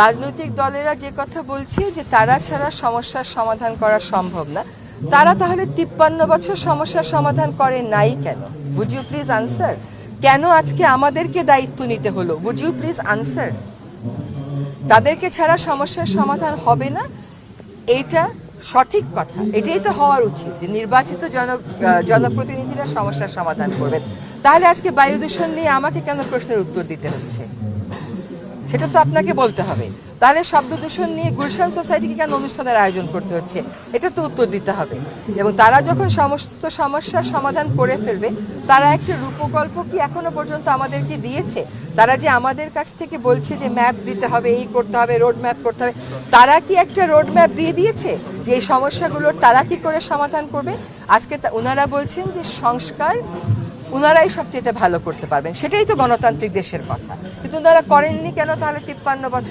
রাজনৈতিক দলেরা যে কথা বলছে যে তারা ছাড়া সমস্যার সমাধান করা সম্ভব না, তারা তাহলে তিপ্পান্ন বছর সমস্যার সমাধান করে নাই কেন? উড ইউ প্লিজ আনসার কেন আজকে আমাদেরকে দায়িত্ব নিতে হলো? উড ইউ প্লিজ আনসার তাদেরকে ছাড়া সমস্যার সমাধান হবে না? এইটা সঠিক কথা। এটাই তো হওয়ার উচিত যে নির্বাচিত জন জনপ্রতিনিধিরা সমস্যার সমাধান করবেন। তাহলে আজকে বায়ু দূষণ নিয়ে আমাকে কেন প্রশ্নের উত্তর দিতে হচ্ছে? সেটা তো আপনাকে বলতে হবে। তাহলে শব্দ দূষণ নিয়ে গুলশান সোসাইটিকে কেন অনুষ্ঠানের আয়োজন করতে হচ্ছে? এটা তো উত্তর দিতে হবে। এবং তারা যখন সমস্ত সমস্যার সমাধান করে ফেলবে, তারা একটা রূপকল্প কি এখনও পর্যন্ত আমাদেরকে দিয়েছে? তারা যে আমাদের কাছ থেকে বলছে যে ম্যাপ দিতে হবে, এই করতে হবে রোড ম্যাপ করতে হবে, তারা কি একটা রোড ম্যাপ দিয়ে দিয়েছে? যে এই সমস্যাগুলোর তারা কি করে সমাধান করবে? আজকে ওনারা বলছেন যে সংস্কার ওনারাই সবচেয়ে ভালো করতে পারবেন। সেটাই তো গণতান্ত্রিক দেশের কথা। কিন্তু ওনারা করেননি কেন তাহলে তিপ্পান্ন বছর